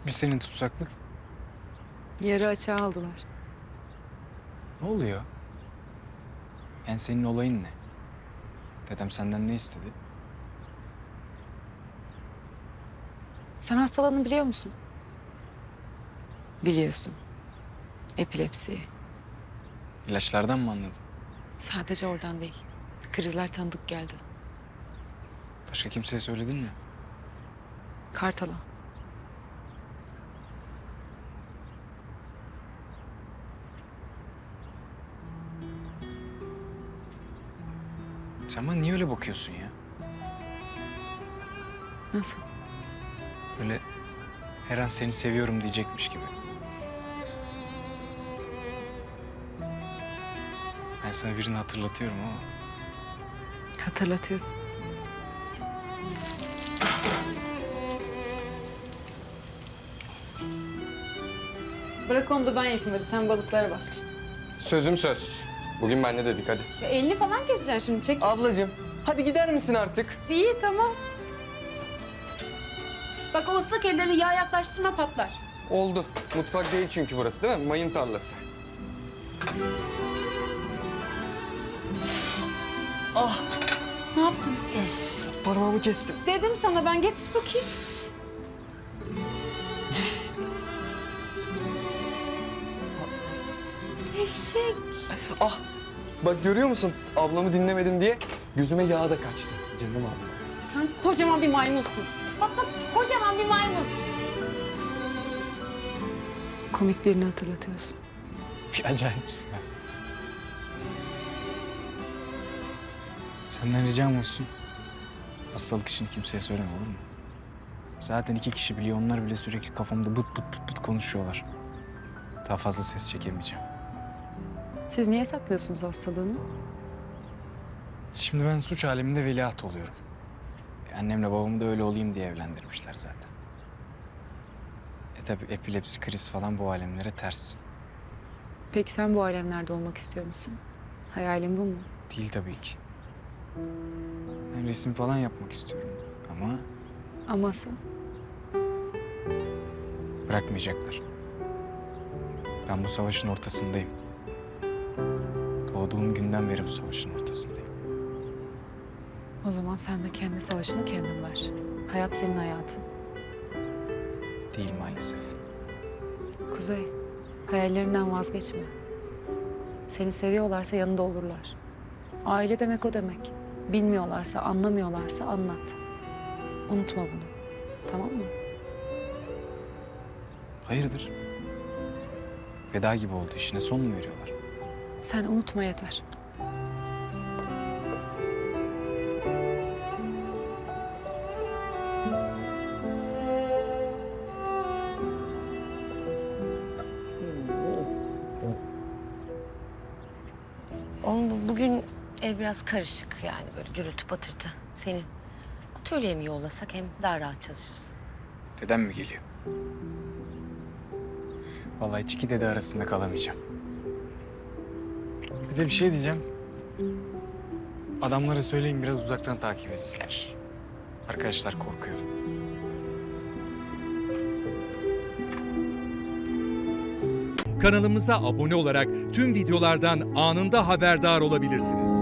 bitmiş senin tutsaklık. Yarı açığa aldılar. Ne oluyor? Yani senin olayın ne? Dedem senden ne istedi? Sen hastalığını biliyor musun? Biliyorsun. Epilepsi. İlaçlardan mı anladın? Sadece oradan değil. Krizler tanıdık geldi. Başka kimseye söyledin mi? Kartal'a. Sen bana niye öyle bakıyorsun ya? Nasıl? Öyle her an seni seviyorum diyecekmiş gibi. Ben sana birini hatırlatıyorum ama Hatırlatıyorsun. Bırak onu da ben yapayım hadi sen balıklara bak. Sözüm söz. Bugün ben ne dedik hadi. Ya elini falan keseceksin şimdi çek. Ablacığım hadi gider misin artık? İyi tamam. Bak o ıslak ellerini yağ yaklaştırma patlar. Oldu. Mutfak değil çünkü burası değil mi? Mayın tarlası. Ah Ne yaptın? parmağımı kestim. Dedim sana ben getir bakayım. Eşek. Ah bak görüyor musun? Ablamı dinlemedim diye gözüme yağ da kaçtı. Canım abla. Sen kocaman bir maymunsun. Hatta kocaman bir maymun. Komik birini hatırlatıyorsun. bir acayipsin ya. Senden ricam olsun. Hastalık işini kimseye söyleme olur mu? Zaten iki kişi biliyor. Onlar bile sürekli kafamda bıt bıt bıt bıt konuşuyorlar. Daha fazla ses çekemeyeceğim. Siz niye saklıyorsunuz hastalığını? Şimdi ben suç aleminde veliaht oluyorum. E, Annemle babamı da öyle olayım diye evlendirmişler zaten. E tabi epilepsi, kriz falan bu alemlere ters. Peki sen bu alemlerde olmak istiyor musun? Hayalin bu mu? Değil tabii ki. Ben resim falan yapmak istiyorum ama Aması. bırakmayacaklar. Ben bu savaşın ortasındayım. Doğduğum günden beri bu savaşın ortasındayım. O zaman sen de kendi savaşını kendin ver. Hayat senin hayatın. Değil maalesef. Kuzey, hayallerinden vazgeçme. Seni seviyorlarsa yanında olurlar. Aile demek o demek. Bilmiyorlarsa, anlamıyorlarsa anlat. Unutma bunu. Tamam mı? Hayırdır? Veda gibi oldu. işine son mu veriyorlar? Sen unutma yeter. Oğlum bu- bugün ev biraz karışık yani böyle gürültü patırtı. Senin atölyeye mi yollasak hem daha rahat çalışırsın. Dedem mi geliyor? Vallahi hiç iki dede arasında kalamayacağım. De bir şey diyeceğim. Adamlara söyleyin biraz uzaktan takip etsinler. Arkadaşlar korkuyor. Kanalımıza abone olarak tüm videolardan anında haberdar olabilirsiniz.